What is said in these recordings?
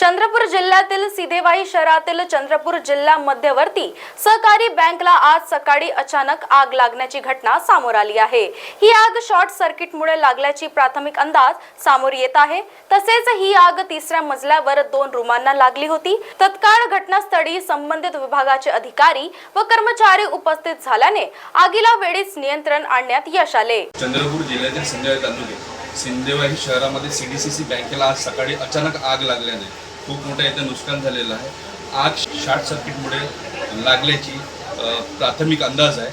चंद्रपूर जिल्ह्यातील सिदेवाई शहरातील चंद्रपूर जिल्हा मध्यवर्ती सहकारी बँकला आज सकाळी अचानक आग लागण्याची घटना समोर आली आहे. ही आग शॉर्ट सर्किटमुळे लागल्याची प्राथमिक अंदाज समोर येत आहे. तसेच ही आग तिसऱ्या मजल्यावर दोन रुमांना लागली होती. तत्काळ घटनास्थळी संबंधित विभागाचे अधिकारी व कर्मचारी उपस्थित झाल्याने आगीला वेळीच नियंत्रण आणण्यात यश आले. चंद्रपूर जिल्ह्यातील सिंदेवाई तालुके शहरामध्ये सीडीसीसी बँकेला आज सकाळी अचानक आग लागल्याने खूप मोठं इथं नुकसान झालेलं आहे. आग शॉर्ट सर्किटमुळे लागल्याची प्राथमिक अंदाज आहे.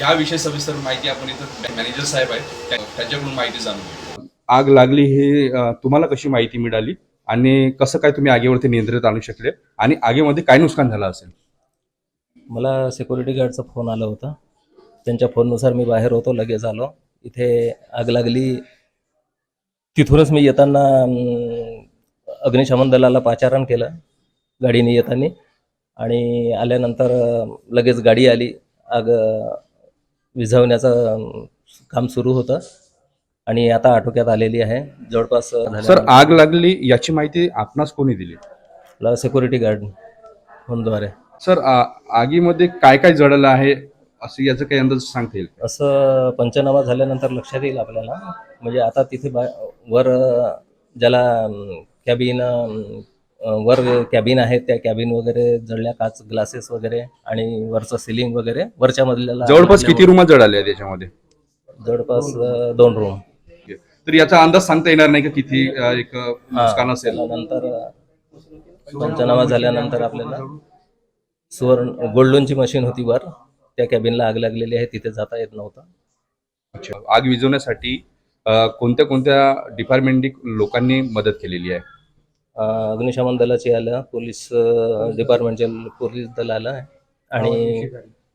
याविषयी सविस्तर माहिती आपण इथं मॅनेजर साहेब आहेत त्या- त्यांच्याकडून माहिती जाणून. आग लागली हे तुम्हाला कशी माहिती मिळाली? आणि कसं काय तुम्ही आगीवरती नियंत्रित आणू शकले? आणि आगीमध्ये काय नुकसान झालं असेल? मला सिक्युरिटी गार्डचा फोन आला होता. त्यांच्या फोननुसार मी बाहेर होतो लगेच आलो. इथे आग लागली. तिथूनच मी येताना अग्निशमन दलाला पाचारण केलं गाडीने येताना आणि आल्यानंतर लगेच गाडी आली. आग विझवण्याचं काम सुरू होतं. आणि आता आटोक्यात आलेली आहे. जवळपास सर आग लागली याची माहिती आपणास कोणी दिली? सिक्युरिटी गार्ड फोनद्वारे सर आ- आगीमध्ये काय काय जळलं आहे? असं याचं काही अंदाज सांगता येईल? असं पंचनामा झाल्यानंतर लक्षात येईल आपल्याला. म्हणजे आता तिथे बा वर ज्याला कॅबिन वर कॅबिन आहे त्या कॅबिन वगैरे जळल्या काच ग्लासेस वगैरे आणि वरचं सिलिंग वगैरे वरच्या मधल्याला जवळपास किती रूम जळाल्या त्याच्यामध्ये जवळपास दोन रूम तर याचा अंदाज सांगता येणार नाही का किती एक नुकसान असेल? नंतर पंचनामा झाल्यानंतर आपल्याला सुवर्ण गोल्ड लोनची मशीन होती वर. त्या कॅबिनला आग लागलेली आहे तिथे जाता येत नव्हतं. अच्छा. आग विझवण्यासाठी कोणत्या कोणत्या डिपार्टमेंटनी लोकांनी मदत केलेली आहे? अग्निशमन दलाचे आलं पोलीस डिपार्टमेंटचे पोलीस दल आलं आहे. आणि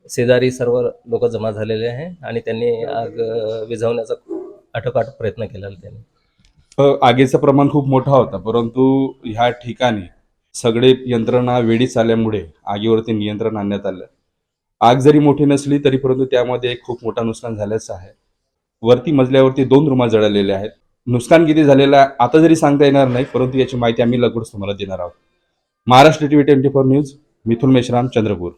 शेजारी सर्व लोक जमा झालेले आहे आणि त्यांनी आग विझवण्याचा आटोकाट प्रयत्न केला त्यांनी. आगीचं प्रमाण खूप मोठा होता परंतु ह्या ठिकाणी सगळे यंत्रणा वेळीच आल्यामुळे आगीवरती नियंत्रण आणण्यात आलं. आग जरी मोठी नसली तरी परंतु त्यामध्ये खूप मोठा नुकसान झाल्याचं आहे. वरती मजल्यावरती दोन रुमाल जळालेले आहेत. नुकसान किती झालेलं आहे. आता जरी सांगता येणार नाही परंतु याची माहिती आम्ही लगेच तुम्हाला देणार आहोत. Maharashtra T V twenty four news Mithun Meshram Chandrapur.